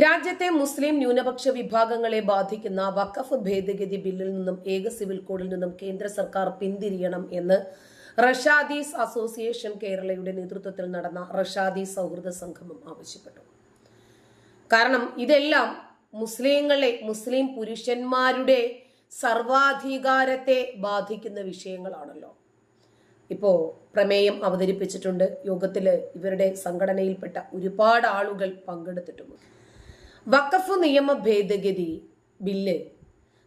രാജ്യത്തെ മുസ്ലിം ന്യൂനപക്ഷ വിഭാഗങ്ങളെ ബാധിക്കുന്ന വഖഫ് ഭേദഗതി ബില്ലിൽ നിന്നും ഏക സിവിൽ കോഡിൽ നിന്നും കേന്ദ്ര സർക്കാർ പിന്തിരിയണം എന്ന് റഷാദീസ് അസോസിയേഷൻ കേരളയുടെ നേതൃത്വത്തിൽ നടന്ന റഷാദി സൗഹൃദ സംഗമം ആവശ്യപ്പെട്ടു. കാരണം ഇതെല്ലാം മുസ്ലിങ്ങളെ മുസ്ലിം പുരുഷന്മാരുടെ സർവാധികാരത്തെ ബാധിക്കുന്ന വിഷയങ്ങളാണല്ലോ. ഇപ്പോ പ്രമേയം അവതരിപ്പിച്ചിട്ടുണ്ട്. യോഗത്തിൽ ഇവരുടെ സംഘടനയിൽപ്പെട്ട ഒരുപാട് ആളുകൾ പങ്കെടുത്തിട്ടുണ്ട് വഖഫ് നിയമ ഭേദഗതി ബില്ല്.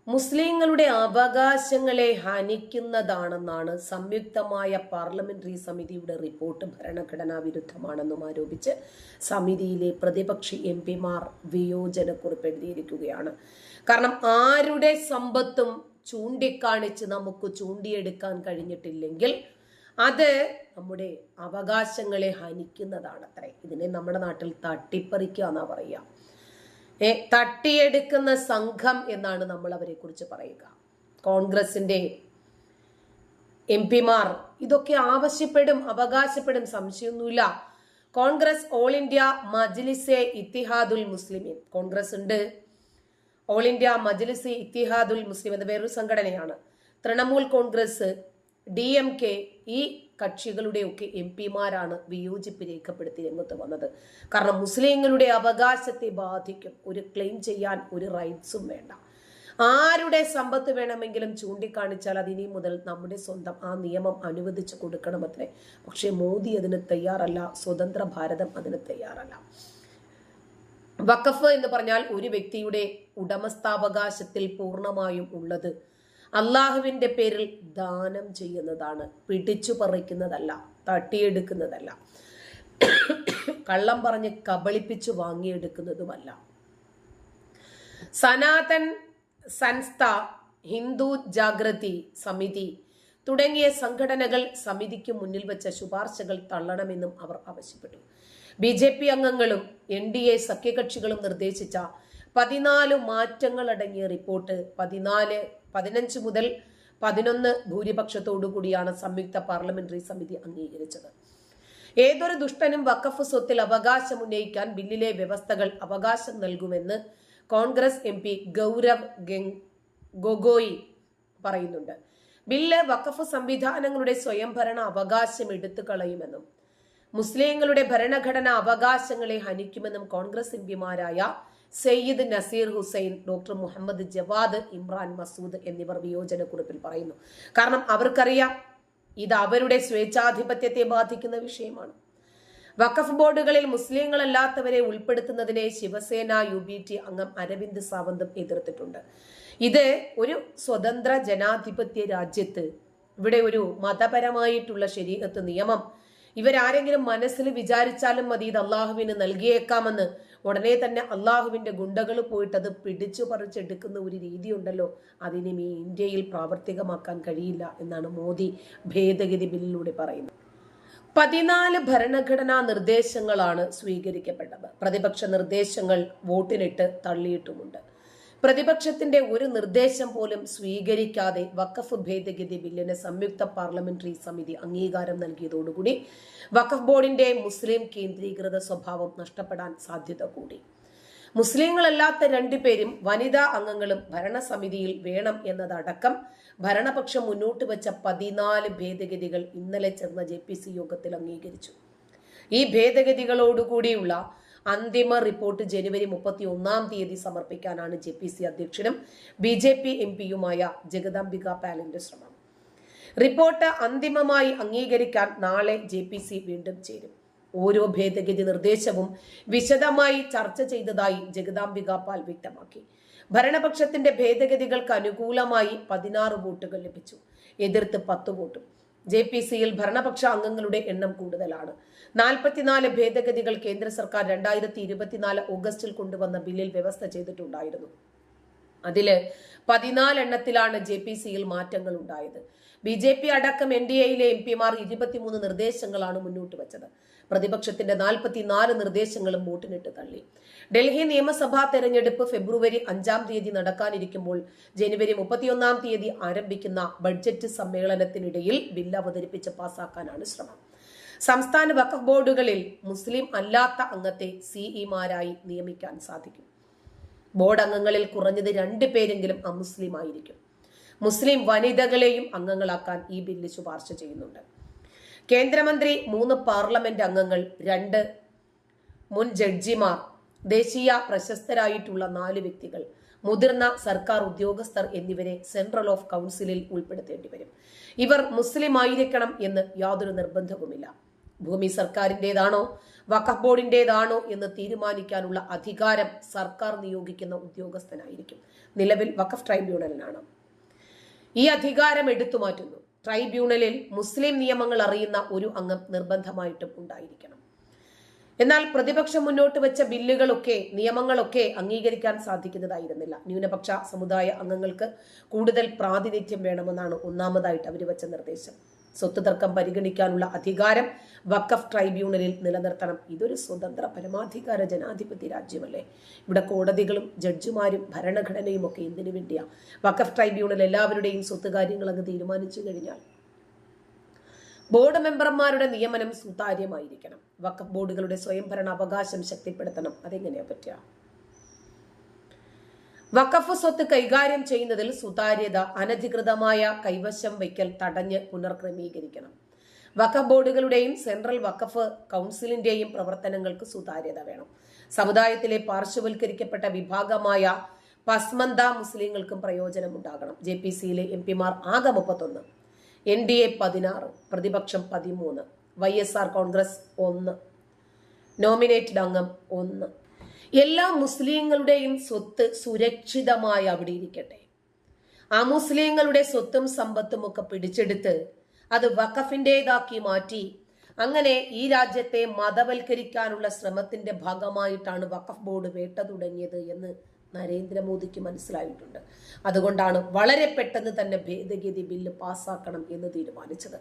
മുസ്ലിങ്ങളുടെ അവകാശങ്ങളെ ഹനിക്കുന്നതാണെന്നാണ് സംയുക്തമായ പാർലമെന്ററി സമിതിയുടെ റിപ്പോർട്ട് ഭരണഘടനാ വിരുദ്ധമാണെന്നും ആരോപിച്ച് സമിതിയിലെ പ്രതിപക്ഷി എം പിമാർ വിയോജനക്കുറിപ്പ് എഴുതിയിരിക്കുകയാണ് കാരണം ആരുടെ സമ്പത്തും ചൂണ്ടിക്കാണിച്ച് നമുക്ക് ചൂണ്ടിയെടുക്കാൻ കഴിഞ്ഞിട്ടില്ലെങ്കിൽ അത് നമ്മുടെ അവകാശങ്ങളെ ഹനിക്കുന്നതാണത്രേ. ഇതിനെ നമ്മുടെ നാട്ടിൽ തട്ടിപ്പറിക്കുക എന്നാ പറയുക തട്ടിയെടുക്കുന്ന സംഘം എന്നാണ് നമ്മൾ അവരെ കുറിച്ച് പറയുക. കോൺഗ്രസിന്റെ എം പിമാർ ഇതൊക്കെ ആവശ്യപ്പെടും അവകാശപ്പെടും സംശയമൊന്നുമില്ല. Congress all India Majlise Ittehadul Muslimeen. Congress ഉണ്ട്. ഓൾ ഇന്ത്യ മജ്ലിസെ ഇത്തിഹാദുൽ മുസ്ലിം എന്ന വേറൊരു സംഘടനയാണ്. Trinamool Congress D M K ഈ കക്ഷികളുടെയൊക്കെ എം പിമാരാണ് വിയോജിപ്പ് രേഖപ്പെടുത്തി രംഗത്ത് വന്നത്. കാരണം മുസ്ലിങ്ങളുടെ അവകാശത്തെ ബാധിക്കും. ഒരു ക്ലെയിം ചെയ്യാൻ ഒരു റൈറ്റ്സും വേണ്ട. ആരുടെ സമ്പത്ത് വേണമെങ്കിലും ചൂണ്ടിക്കാണിച്ചാൽ അതിനി മുതൽ നമ്മുടെ സ്വന്തം ആ നിയമം അനുവദിച്ചു കൊടുക്കണമത്രേ. പക്ഷേ മോദി അതിന് തയ്യാറല്ല. സ്വതന്ത്ര ഭാരതം അതിന് തയ്യാറല്ല. വഖഫ് എന്ന് പറഞ്ഞാൽ ഒരു വ്യക്തിയുടെ ഉടമസ്ഥാവകാശത്തിൽ പൂർണമായും ഉള്ളത് അള്ളാഹുവിന്റെ പേരിൽ ദാനം ചെയ്യുന്നതാണ്. പിടിച്ചു പറിക്കുന്നതല്ല തട്ടിയെടുക്കുന്നതല്ല. കള്ളം പറഞ്ഞ് കബളിപ്പിച്ച് വാങ്ങിയെടുക്കുന്നതുമല്ല. സനാതൻ സംസ്ഥ ഹിന്ദു ജാഗ്രതി സമിതി തുടങ്ങിയ സംഘടനകൾ സമിതിക്ക് മുന്നിൽ വെച്ച ശുപാർശകൾ തള്ളണമെന്നും അവർ ആവശ്യപ്പെട്ടു. ബി ജെ പി അംഗങ്ങളും എൻ ഡി എ സഖ്യകക്ഷികളും നിർദ്ദേശിച്ച പതിനാല് മാറ്റങ്ങൾ അടങ്ങിയ റിപ്പോർട്ട് പതിനാല് പതിനഞ്ച് മുതൽ പതിനൊന്ന് ഭൂരിപക്ഷത്തോടു കൂടിയാണ് സംയുക്ത പാർലമെന്ററി സമിതി അംഗീകരിച്ചത്. ഏതൊരു ദുഷ്ടനും വഖഫ് സ്വത്തിൽ അവകാശം ഉന്നയിക്കാൻ ബില്ലിലെ വ്യവസ്ഥകൾ അവകാശം നൽകുമെന്ന് കോൺഗ്രസ് എം പി ഗൗരവ് ഗൊഗോയി പറയുന്നുണ്ട്. ബില്ല് വഖഫ് സംവിധാനങ്ങളുടെ സ്വയംഭരണ അവകാശം എടുത്തു കളയുമെന്നും മുസ്ലിങ്ങളുടെ ഭരണഘടനാ അവകാശങ്ങളെ ഹനിക്കുമെന്നും കോൺഗ്രസ് എം പിമാരായ Syed Naseer Hussain doctor Mohammad Javad Imran Masood എന്നിവർ വിയോജനക്കുറിപ്പിൽ പറയുന്നു. കാരണം അവർക്കറിയാം ഇത് അവരുടെ സ്വേച്ഛാധിപത്യത്തെ ബാധിക്കുന്ന വിഷയമാണ്. വഖഫ് ബോർഡുകളിൽ മുസ്ലിങ്ങളല്ലാത്തവരെ ഉൾപ്പെടുത്തുന്നതിനെ ശിവസേന യു ബി ടി അംഗം അരവിന്ദ് സാവന്തും എതിർത്തിട്ടുണ്ട്. ഇത് ഒരു സ്വതന്ത്ര ജനാധിപത്യ രാജ്യത്ത് ഇവിടെ ഒരു മതപരമായിട്ടുള്ള ശരീരത്ത് നിയമം ഇവരാരെങ്കിലും മനസ്സിൽ വിചാരിച്ചാലും മതി ഇത് അള്ളാഹുവിന് നൽകിയേക്കാമെന്ന്. ഉടനെ തന്നെ അള്ളാഹുവിന്റെ ഗുണ്ടകൾ പോയിട്ട് അത് പിടിച്ചു പറിച്ചെടുക്കുന്ന ഒരു രീതി ഉണ്ടല്ലോ അതിനെ ഈ ഇന്ത്യയിൽ പ്രാവർത്തികമാക്കാൻ കഴിയില്ല എന്നാണ് മോദി ഭേദഗതി ബില്ലിലൂടെ പറയുന്നത്. പതിനാല് ഭരണഘടനാ നിർദ്ദേശങ്ങളാണ് സ്വീകരിക്കപ്പെട്ടത്. പ്രതിപക്ഷ നിർദ്ദേശങ്ങൾ വോട്ടിനിട്ട് തള്ളിയിട്ടുമുണ്ട്. പ്രതിപക്ഷത്തിന്റെ ഒരു നിർദ്ദേശം പോലും സ്വീകരിക്കാതെ വഖഫ് ഭേദഗതി ബില്ലിന് സംയുക്ത പാർലമെന്ററി സമിതി അംഗീകാരം നൽകിയതോടുകൂടി വഖഫ് ബോർഡിന്റെ മുസ്ലിം കേന്ദ്രീകൃത സ്വഭാവം നഷ്ടപ്പെടാൻ സാധ്യത കൂടി. മുസ്ലിങ്ങളല്ലാത്ത രണ്ടുപേരും വനിതാ അംഗങ്ങളും ഭരണസമിതിയിൽ വേണം എന്നതടക്കം ഭരണപക്ഷം മുന്നോട്ട് വെച്ച പതിനാല് ഭേദഗതികൾ ഇന്നലെ ചേർന്ന ജെ യോഗത്തിൽ അംഗീകരിച്ചു. ഈ ഭേദഗതികളോടുകൂടിയുള്ള അന്തിമ റിപ്പോർട്ട് ജനുവരി മുപ്പത്തി ഒന്നാം തീയതി സമർപ്പിക്കാനാണ് ജെ പി സി അധ്യക്ഷനും ബി ജെ പി എം പിയുമായ ജഗദാംബിക പാലിന്റെ ശ്രമം. റിപ്പോർട്ട് അന്തിമമായി അംഗീകരിക്കാൻ നാളെ ജെ പി സി വീണ്ടും ചേരും. ഓരോ ഭേദഗതി നിർദ്ദേശവും വിശദമായി ചർച്ച ചെയ്തതായി ജഗദാംബിക പാൽ വ്യക്തമാക്കി. ഭരണപക്ഷത്തിന്റെ ഭേദഗതികൾക്ക് അനുകൂലമായി പതിനാറ് വോട്ടുകൾ ലഭിച്ചു. എതിർത്ത് പത്ത് വോട്ടും. ജെ പി സിയിൽ ഭരണപക്ഷ അംഗങ്ങളുടെ എണ്ണം കൂടുതലാണ്. നാൽപ്പത്തിനാല് ഭേദഗതികൾ കേന്ദ്ര സർക്കാർ രണ്ടായിരത്തി ഇരുപത്തിനാല് ഓഗസ്റ്റിൽ കൊണ്ടുവന്ന ബില്ലിൽ വ്യവസ്ഥ ചെയ്തിട്ടുണ്ടായിരുന്നു. അതിൽ പതിനാലെണ്ണത്തിലാണ് ജെ പി സിയിൽ മാറ്റങ്ങൾ ഉണ്ടായത്. ബി ജെ പി അടക്കം എൻ ഡി എയിലെ എം പിമാർ ഇരുപത്തിമൂന്ന് നിർദ്ദേശങ്ങളാണ് മുന്നോട്ട് വെച്ചത്. പ്രതിപക്ഷത്തിന്റെ നാൽപ്പത്തിനാല് നിർദ്ദേശങ്ങളും വോട്ടിനിട്ട് തള്ളി. ഡൽഹി നിയമസഭാ തെരഞ്ഞെടുപ്പ് ഫെബ്രുവരി അഞ്ചാം തീയതി നടക്കാനിരിക്കുമ്പോൾ ജനുവരി മുപ്പത്തിയൊന്നാം തീയതി ആരംഭിക്കുന്ന ബഡ്ജറ്റ് സമ്മേളനത്തിനിടയിൽ ബില്ല് അവതരിപ്പിച്ച് പാസാക്കാനാണ് ശ്രമം. സംസ്ഥാന വഖഫ് ബോർഡുകളിൽ മുസ്ലിം അല്ലാത്ത അംഗത്തെ സിഇമാരായി നിയമിക്കാൻ സാധിക്കും. ബോർഡ് അംഗങ്ങളിൽ കുറഞ്ഞത് രണ്ട് പേരെങ്കിലും അമുസ്ലിം ആയിരിക്കും മുസ്ലിം വനിതകളെയും അംഗങ്ങളാക്കാൻ ഈ ബില്ല് ശുപാർശ ചെയ്യുന്നുണ്ട്. കേന്ദ്രമന്ത്രി മൂന്ന് പാർലമെന്റ് അംഗങ്ങൾ രണ്ട് മുൻ ജഡ്ജിമാർ ദേശീയ പ്രശസ്തരായിട്ടുള്ള നാല് വ്യക്തികൾ മുതിർന്ന സർക്കാർ ഉദ്യോഗസ്ഥർ എന്നിവരെ സെൻട്രൽ ഓഫ് കൗൺസിലിൽ ഉൾപ്പെടുത്തേണ്ടി വരും. ഇവർ മുസ്ലിം ആയിരിക്കണം എന്ന് യാതൊരു നിർബന്ധവുമില്ല. ഭൂമി സർക്കാരിന്റെതാണോ? വഖഫ് ബോർഡിന്റെതാണോ? എന്ന് തീരുമാനിക്കാനുള്ള അധികാരം സർക്കാർ നിയോഗിക്കുന്ന ഉദ്യോഗസ്ഥനായിരിക്കും. നിലവിൽ വഖഫ് ട്രൈബ്യൂണലിനാണ്. ഈ അധികാരം എടുത്തു മാറ്റുന്നു. ട്രൈബ്യൂണലിൽ മുസ്ലിം നിയമങ്ങൾ അറിയുന്ന ഒരു അംഗം നിർബന്ധമായിട്ടും ഉണ്ടായിരിക്കണം. എന്നാൽ പ്രതിപക്ഷം മുന്നോട്ട് വെച്ച ബില്ലുകളൊക്കെ നിയമങ്ങളൊക്കെ അംഗീകരിക്കാൻ സാധിക്കുന്നതായിരുന്നില്ല. ന്യൂനപക്ഷ സമുദായ അംഗങ്ങൾക്ക് കൂടുതൽ പ്രാതിനിധ്യം വേണമെന്നാണ് ഒന്നാമതായിട്ട് അവർ വെച്ച നിർദ്ദേശം. സ്വത്ത് തർക്കം പരിഗണിക്കാനുള്ള അധികാരം വക്കഫ് ട്രൈബ്യൂണലിൽ നിലനിർത്തണം. ഇതൊരു സ്വതന്ത്ര പരമാധികാര ജനാധിപത്യ രാജ്യമല്ലേ? ഇവിടെ കോടതികളും ജഡ്ജിമാരും ഭരണഘടനയും ഒക്കെ എന്തിനു വേണ്ടിയാ? വക്കഫ് ട്രൈബ്യൂണൽ എല്ലാവരുടെയും സ്വത്ത് കാര്യങ്ങൾ അങ്ങ് തീരുമാനിച്ചു കഴിഞ്ഞാൽ ബോർഡ് മെമ്പർമാരുടെ നിയമനം സുതാര്യമായിരിക്കണം. വക്കഫ് ബോർഡുകളുടെ സ്വയംഭരണ അവകാശം ശക്തിപ്പെടുത്തണം. അതെങ്ങനെയാ പറ്റുക? വഖഫ് സ്വത്ത് കൈകാര്യം ചെയ്യുന്നതിൽ സുതാര്യത അനധികൃതമായ കൈവശം വയ്ക്കൽ തടഞ്ഞ് പുനർക്രമീകരിക്കണം. വഖഫ് ബോർഡുകളുടെയും സെൻട്രൽ വഖഫ് കൗൺസിലിന്റെയും പ്രവർത്തനങ്ങൾക്ക് സുതാര്യത വേണം. സമുദായത്തിലെ പാർശ്വവൽക്കരിക്കപ്പെട്ട വിഭാഗമായ പസ്മന്ത മുസ്ലിങ്ങൾക്കും പ്രയോജനമുണ്ടാകണം. ജെ പി സിയിലെ എം പിമാർ ആകെ മുപ്പത്തൊന്ന്. എൻ ഡി എ പതിനാറ്. പ്രതിപക്ഷം പതിമൂന്ന്. വൈ എസ് ആർ കോൺഗ്രസ് ഒന്ന്. നോമിനേറ്റഡ് അംഗം ഒന്ന്. എല്ലാ മുസ്ലിങ്ങളുടെയും സ്വത്ത് സുരക്ഷിതമായി അവിടെ ഇരിക്കട്ടെ. ആ മുസ്ലിങ്ങളുടെ സ്വത്തും സമ്പത്തും ഒക്കെ പിടിച്ചെടുത്ത് അത് വഖഫിന്റെതാക്കി മാറ്റി അങ്ങനെ ഈ രാജ്യത്തെ മതവൽക്കരിക്കാനുള്ള ശ്രമത്തിന്റെ ഭാഗമായിട്ടാണ് വഖഫ് ബോർഡ് വേട്ട തുടങ്ങിയത് എന്ന് നരേന്ദ്രമോദിക്ക് മനസ്സിലായിട്ടുണ്ട്. അതുകൊണ്ടാണ് വളരെ പെട്ടെന്ന് തന്നെ ഭേദഗതി ബില്ല് പാസ്സാക്കണം എന്ന് തീരുമാനിച്ചത്.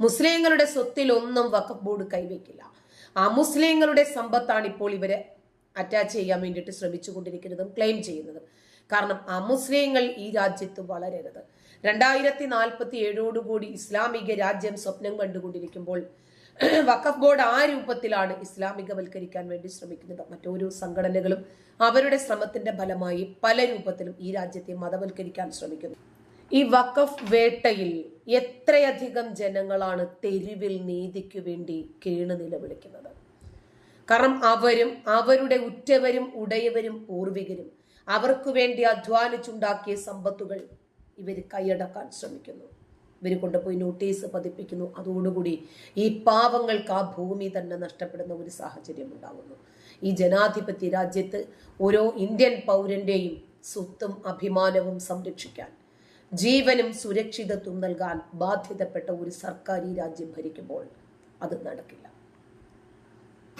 മുസ്ലിങ്ങളുടെ സ്വത്തിലൊന്നും വഖഫ് ബോർഡ് കൈവയ്ക്കില്ല. ആ മുസ്ലിങ്ങളുടെ സമ്പത്താണ് ഇപ്പോൾ ഇവരെ അറ്റാച്ച് ചെയ്യാൻ വേണ്ടിയിട്ട് ശ്രമിച്ചുകൊണ്ടിരിക്കുന്നതും ക്ലെയിം ചെയ്യുന്നതും. കാരണം അമുസ്ലിങ്ങൾ ഈ രാജ്യത്ത് വളരരുത്. രണ്ടായിരത്തി നാൽപ്പത്തി ഏഴോടുകൂടി ഇസ്ലാമിക രാജ്യം സ്വപ്നം കണ്ടുകൊണ്ടിരിക്കുമ്പോൾ വഖഫ് ബോർഡ് ആ രൂപത്തിലാണ് ഇസ്ലാമികവൽക്കരിക്കാൻ വേണ്ടി ശ്രമിക്കുന്നത്. മറ്റോരോ സംഘടനകളും അവരുടെ ശ്രമത്തിന്റെ ഫലമായി പല രൂപത്തിലും ഈ രാജ്യത്തെ മതവൽക്കരിക്കാൻ ശ്രമിക്കുന്നു. ഈ വഖഫ് വേട്ടയിൽ എത്രയധികം ജനങ്ങളാണ് തെരുവിൽ നീതിക്ക് വേണ്ടി കീണ് നിലവിളിക്കുന്നത്? കാരണം അവരും അവരുടെ ഉറ്റവരും ഉടയവരും പൂർവികരും. അവർക്ക് വേണ്ടി അധ്വാനിച്ചുണ്ടാക്കിയ സമ്പത്തുകൾ ഇവർ കൈയടക്കാൻ ശ്രമിക്കുന്നു. ഇവർ കൊണ്ടുപോയി നോട്ടീസ് പതിപ്പിക്കുന്നു. അതോടുകൂടി ഈ പാവങ്ങൾക്ക് ആ ഭൂമി തന്നെ നഷ്ടപ്പെടുന്ന ഒരു സാഹചര്യം ഉണ്ടാകുന്നു ഈ ജനാധിപത്യ രാജ്യത്ത് ഓരോ ഇന്ത്യൻ പൗരന്റെയും സ്വത്തും അഭിമാനവും സംരക്ഷിക്കാൻ ജീവനും സുരക്ഷിതത്വം നൽകാൻ ബാധ്യതപ്പെട്ട ഒരു സർക്കാർ ഈ രാജ്യം ഭരിക്കുമ്പോൾ അത് നടക്കില്ല.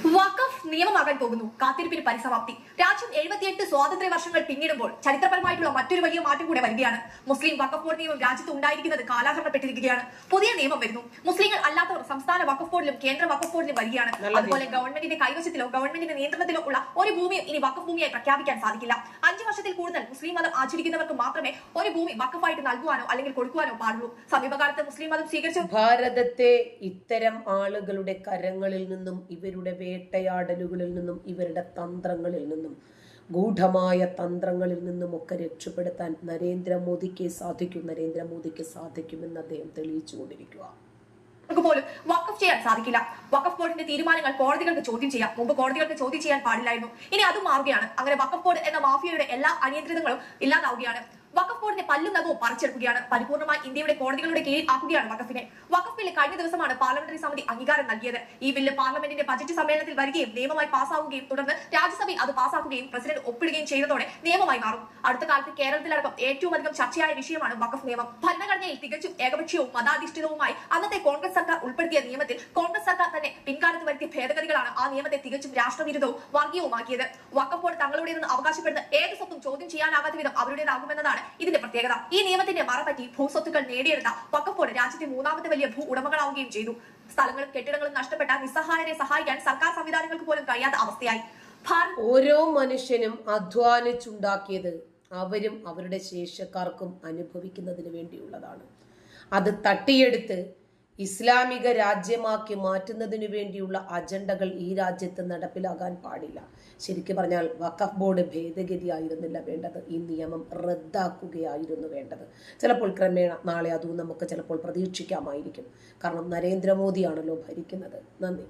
വഖഫ് നിയമമാകാൻ പോകുന്നു. കാത്തിരിപ്പിന് പരിസമാപ്തി. രാജ്യം എഴുപത്തിയെട്ട് സ്വാതന്ത്ര്യ വർഷങ്ങൾ പിന്നിടുമ്പോൾ ചരിത്രപരമായിട്ടുള്ള മറ്റൊരു വലിയ മാറ്റം കൂടെ വരികയാണ്. മുസ്ലിം വഖഫ് ബോർഡ് നിയമം രാജ്യത്ത് ഉണ്ടായിരിക്കുന്നത് കാലാഹരണപ്പെട്ടിരിക്കുകയാണ്. പുതിയ നിയമം വരുന്നു. മുസ്ലിങ്ങൾ അല്ലാത്തവർ സംസ്ഥാന വഖഫ് ബോർഡിലും കേന്ദ്ര വഖഫ് ബോർഡിലും വരികയാണ്. അതുപോലെ ഗവൺമെന്റിന്റെ കൈവശത്തിലോ ഗവൺമെന്റിന്റെ നിയന്ത്രണത്തിലോ ഉള്ള ഒരു ഭൂമിയും ഇനി വഖഫ് ഭൂമിയായി പ്രഖ്യാപിക്കാൻ സാധിക്കില്ല. അഞ്ചു വർഷത്തിൽ കൂടുതൽ മുസ്ലിം മതം ആചരിക്കുന്നവർക്ക് മാത്രമേ ഒരു ഭൂമി വഖഫായിട്ട് നൽകുവാനോ അല്ലെങ്കിൽ കൊടുക്കുവാനോ പാടുള്ളൂ. സമീപകാലത്ത് മുസ്ലിം മതം സ്വീകരിച്ചു ഭാരതത്തെ ഇത്തരം ആളുകളുടെ കരങ്ങളിൽ നിന്നും ഇവരുടെ വേട്ടയാടലുകളിൽ നിന്നും ഇവരുടെ തന്ത്രങ്ങളിൽ നിന്നും ഗൂഢമായ തന്ത്രങ്ങളിൽ നിന്നുമൊക്കെ രക്ഷപ്പെടുത്താൻ നരേന്ദ്രമോദിക്ക് സാധിക്കും നരേന്ദ്രമോദിക്ക് സാധിക്കുമെന്ന് അദ്ദേഹം തെളിയിച്ചു കൊണ്ടിരിക്കുക പോലും വഖഫ് ചെയ്യാൻ സാധിക്കില്ല. വഖഫ് ബോർഡിന്റെ തീരുമാനങ്ങൾ കോടതികൾക്ക് ചോദ്യം ചെയ്യാം. മുമ്പ് കോടതികൾക്ക് ചോദ്യം ചെയ്യാൻ പാടില്ലായിരുന്നു. ഇനി അത് മാറുകയാണ്. അങ്ങനെ വഖഫ് ബോർഡ് എന്ന മാഫിയയുടെ എല്ലാ അനിയന്ത്രിതങ്ങളും ഇല്ലാതാവുകയാണ്. വഖഫ് ബോർഡിന്റെ പല്ലും നഖവും പറിച്ചെടുക്കുകയാണ്. പരിപൂർണമായി ഇന്ത്യയുടെ കോടതികളുടെ കീഴിൽ ആക്കുകയാണ് വഖഫിനെ. വഖഫ് ബില്ല് കഴിഞ്ഞ ദിവസമാണ് പാർലമെന്ററി സമിതി അംഗീകാരം നൽകിയത്. ഈ ബില്ല് പാർലമെന്റിന്റെ ബജറ്റ് സമ്മേളനത്തിൽ വരികയും നിയമമായി പാസ്സാവുകയും തുടർന്ന് രാജ്യസഭയിൽ അത് പാസ്സാക്കുകയും പ്രസിഡന്റ് ഒപ്പിടുകയും ചെയ്തതോടെ നിയമമായി മാറും. അടുത്ത കാലത്ത് കേരളത്തിലടക്കം ഏറ്റവും അധികം ചർച്ചയായ വിഷയമാണ് വഖഫ് നിയമം. ഭരണഘടനയിൽ തികച്ചും ഏകപക്ഷീയവും മതാധിഷ്ഠിതവുമായി അന്നത്തെ കോൺഗ്രസ് സർക്കാർ ഉൾപ്പെടുത്തിയ നിയമത്തിൽ കോൺഗ്രസ് സർക്കാർ തന്നെ പിൻകാലത്ത് വരുത്തിയ ഭേദഗതികളാണ് ആ നിയമത്തെ തികച്ചും രാഷ്ട്രവിരുദ്ധവും വർഗീയവുമാക്കിയത്. വഖഫ് ബോർഡ് തങ്ങളുടേതെന്ന് അവകാശപ്പെടുന്ന ഏത് സ്വത്തും ചോദ്യം ചെയ്യാനാകാത്ത വിധം അവരുടേതാകുമെന്നതാണ് ഇതിന്റെ പ്രത്യേകത ഈ നിയമത്തിന്റെ മറപറ്റി ഭൂസ്വത്തുക്കൾ നേടിയെടുത്ത ബോർഡ് രാജ്യത്തെ മൂന്നാമത്തെ വലിയ ഭൂ ഉടമകളാവുകയും ചെയ്തു. സ്ഥലങ്ങളും കെട്ടിടങ്ങളും നഷ്ടപ്പെട്ട നിസ്സഹായരെ സഹായിക്കാൻ സർക്കാർ സംവിധാനങ്ങൾക്ക് പോലും കഴിയാത്ത അവസ്ഥയായി. ഓരോ മനുഷ്യനും അധ്വാനിച്ചുണ്ടാക്കിയത് അവരും അവരുടെ ശേഷക്കാർക്കും അനുഭവിക്കുന്നതിന് വേണ്ടിയുള്ളതാണ്. അത് തട്ടിയെടുത്ത് ഇസ്ലാമിക രാജ്യമാക്കി മാറ്റുന്നതിനു വേണ്ടിയുള്ള അജണ്ടകൾ ഈ രാജ്യത്ത് നടപ്പിലാകാൻ പാടില്ല. ശരിക്കും പറഞ്ഞാൽ വഖഫ് ബോർഡ് ഭേദഗതി ആയിരുന്നില്ല വേണ്ടത്. ഈ നിയമം റദ്ദാക്കുകയായിരുന്നു വേണ്ടത്. ചിലപ്പോൾ ക്രമേണ നാളെ അതും നമുക്ക് ചിലപ്പോൾ പ്രതീക്ഷിക്കാമായിരിക്കും. കാരണം നരേന്ദ്രമോദിയാണല്ലോ ഭരിക്കുന്നത്. നന്ദി.